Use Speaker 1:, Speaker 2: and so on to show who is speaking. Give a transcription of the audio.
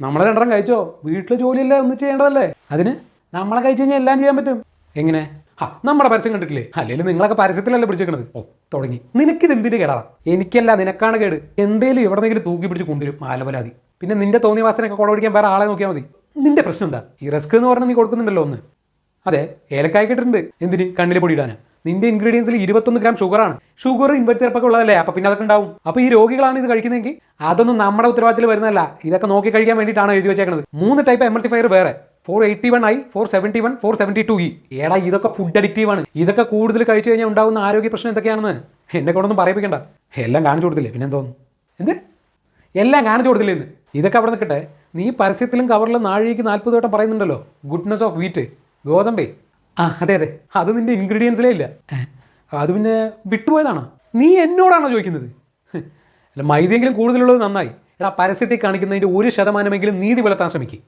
Speaker 1: നമ്മളെ രണ്ടെണ്ണം കഴിച്ചോ? വീട്ടിൽ ജോലിയല്ലേ ഒന്നും ചെയ്യേണ്ടതല്ലേ? അതിന് നമ്മളെ കഴിച്ചു കഴിഞ്ഞാൽ എല്ലാം ചെയ്യാൻ പറ്റും. എങ്ങനെ? ആ നമ്മുടെ പരസ്യം കണ്ടിട്ടില്ലേ? അല്ലെങ്കിൽ നിങ്ങളൊക്കെ പരസ്യത്തിലല്ലേ പിടിച്ചേക്കണത്? ഓ തുടങ്ങി. നിനക്കിത് എന്തിന്റെ കേടാ? എനിക്കല്ല നിനക്കാണ് കേട്. എന്തേലും എവിടെന്നെങ്കിലും തൂക്കി പിടിച്ച് കൊണ്ടുവരും ആലപലാതി പിന്നെ നിന്റെ തോന്നിയ വാസനയൊക്കെ കുടപിടിക്കാൻ വേറെ ആളെ നോക്കിയാൽ മതി. നിന്റെ പ്രശ്നം എന്താ? ഈ റിസ്ക് എന്ന് പറഞ്ഞാൽ നീ കൊടുക്കുന്നുണ്ടല്ലോ ഒന്ന്. അതെ ഏലക്കായ കിട്ടുന്നുണ്ട് എന്തിന്? കണ്ണിൽ പൊടി നിന്റെ ഇൻഗ്രീഡിയൻസിൽ ഇരുപത്തൊന്ന് ഗ്രാം ഷുഗറാണ് ഷുഗർ ചിലപ്പോൾ ഉള്ളതല്ലേ? അപ്പൊ പിന്നെ അതൊക്കെ ഉണ്ടാവും. അപ്പൊ ഈ രോഗികളാണ് ഇത് കഴിക്കുന്നതെങ്കിൽ അതൊന്നും നമ്മുടെ ഉത്തരവാദിത്തത്തിൽ വരുന്നതല്ല. ഇതൊക്കെ നോക്കി കഴിക്കാൻ വേണ്ടിയിട്ടാണ് എഴുതി വെച്ചേക്കുന്നത് മൂന്ന് ടൈപ്പ് എമൾസിഫയർ വേറെ. Four eighty one I four seventy one four seventy two E ഏടാ ഇതൊക്കെ ഫുഡ് അഡിക്റ്റീവ് ആണ്. ഇതൊക്കെ കൂടുതൽ കഴിച്ചു കഴിഞ്ഞാൽ ഉണ്ടാകുന്ന ആരോഗ്യ പ്രശ്നം എന്തൊക്കെയാണെന്ന് എന്നെ കൊണ്ടൊന്നും പറയിപ്പിക്കണ്ട. എല്ലാം കാണിച്ചു കൊടുത്തില്ലേ? പിന്നെ എന്തോന്നു? എന്ത്? എല്ലാം കാണിച്ചു കൊടുത്തില്ലേ ഇന്ന്? ഇതൊക്കെ അവിടെ നിൽക്കട്ടെ. നീ പരസ്യത്തിലും കവറിലും നാഴികയ്ക്ക് നാൽപ്പത് വട്ടം പറയുന്നുണ്ടല്ലോ. ഗുഡ്നെസ് ഓഫ് വീറ്റ് ഗോതമ്പേ. ആ അതെ അതെ. അത് നിന്റെ ഇൻഗ്രീഡിയൻസിലേ ഇല്ല. അത് പിന്നെ വിട്ടുപോയതാണോ? നീ എന്നോടാണോ ചോദിക്കുന്നത്? അല്ല മൈദയെങ്കിലും കൂടുതലുള്ളത് നന്നായി. എടാ പരസ്യത്തെ കാണിക്കുന്നതിന്റെ ഒരു ശതമാനമെങ്കിലും നീതി പുലർത്താൻ ശ്രമിക്കും.